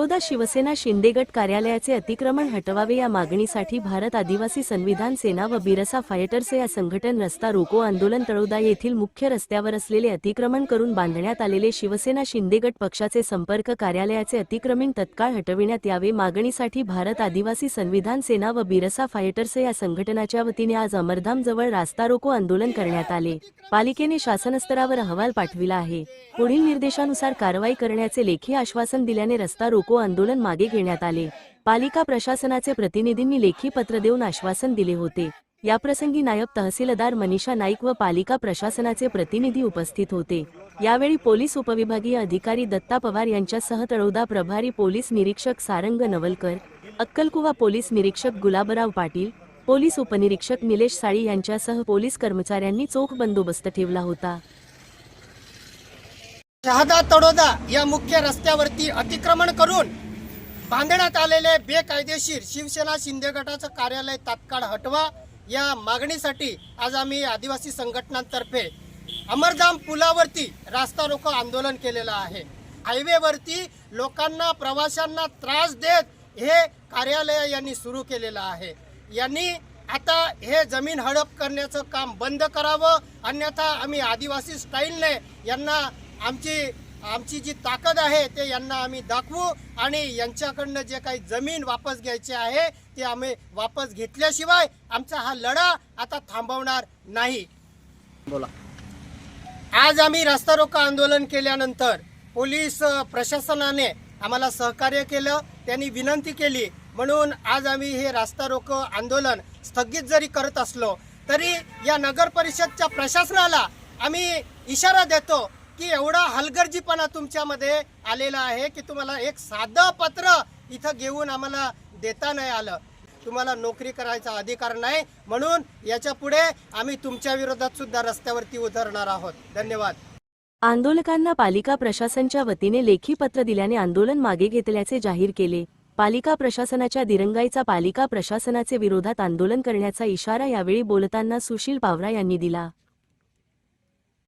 तळोदा शिवसेना शिंदेगट कार्यालयाचे अतिक्रमण हटवावे या मागणीसाठी भारत आदिवासी संविधान सेना व बिरसा फायटर्स या संघटन रस्ता रोको आंदोलन तळोदा येथील मुख्य रस्त्यावर असलेले अतिक्रमण करून बांधण्यात आलेले शिवसेना शिंदेगट पक्षाचे संपर्क कार्यालयाचे अतिक्रमण तत्काळ हटविण्यात यावे मागणीसाठी भारत आदिवासी संविधान सेना व बिरसा फायटर्स या संघटनाच्या वतीने आज अमरधाम जवळ रास्ता रोको आंदोलन करण्यात आले. पालिकेने शासनस्तरावर अहवाल पाठविला आहे. पुढील निर्देशानुसार कारवाई करण्याचे लेखी आश्वासन दिल्याने रस्ता रोको आंदोलन मागे घेण्यात आले. पालिका प्रशासनाचे प्रतिनिधींनी लेखी पत्र देऊन आश्वासन दिले होते. याप्रसंगी नायब तहसीलदार मनीषा नाईक व पालिका प्रशासनाचे प्रतिनिधी उपस्थित होते. यावेळी पोलीस उपविभागीय अधिकारी दत्ता पवार यांच्यासह तळोदा प्रभारी पोलीस निरीक्षक सारंग नवलकर अक्कलकुवा पोलीस निरीक्षक गुलाबराव पाटील पोलीस उपनिरीक्षक निलेश साळी यांच्यासह पोलीस कर्मचाऱ्यांनी चोख बंदोबस्त ठेवला होता. शहादा तडोदा या मुख्य रस्त्यावरती अतिक्रमण करून बांधण्यात आलेले बेकायदेशीर शिवसेना शिंदे गटाचं कार्यालय तात्काळ हटवा या मागणीसाठी आज आम्ही आदिवासी संघटनांतर्फे अमरधाम पुलावरती रास्ता रोको आंदोलन केलेलं आहे. हायवेवरती लोकांना प्रवाशांना त्रास देत हे कार्यालय यांनी सुरू केलेलं आहे. यांनी आता हे जमीन हडप करण्याचं काम बंद करावं अन्यथा आम्ही आदिवासी स्टाईलने यांना आमची आमची जी ताकद आहे ते यांना आम्ही दाखवू आणि यांच्याकडनं जे काही जमीन वापस घ्यायची आहे ते आम्ही वापस घेतल्याशिवाय आमचा हा लढा आता थांबवणार नाही. बोला. आज आम्ही रस्ता रोको आंदोलन केल्यानंतर पोलीस प्रशासनाने आम्हाला सहकार्य केलं त्यांनी विनंती केली. म्हणून आज आम्ही हे रास्ता रोको आंदोलन स्थगित जरी करत असलो तरी या नगर परिषदच्या प्रशासनाला आम्ही इशारा देतो की एवढा हलगर्जीपणा तुमच्यामध्ये आलेला आहे की तुम्हाला एक साधं पत्र इथं घेऊन आम्हाला देता नाही आलं. तुम्हाला नोकरी करायचा अधिकार नाही म्हणून याच्यापुढे आम्ही तुमच्या विरोधात सुद्धा रस्त्यावरती उतरणार आहोत. धन्यवाद. आंदोलकांना पालिका प्रशासनच्या वतीने लेखी पत्र दिल्याने आंदोलन मागे घेतल्याचे जाहीर केले. पालिका प्रशासनाच्या दिरंगाईचा पालिका प्रशासनाचे विरोधात आंदोलन करण्याचा इशारा यावेळी बोलताना सुशील पावरा यांनी दिला.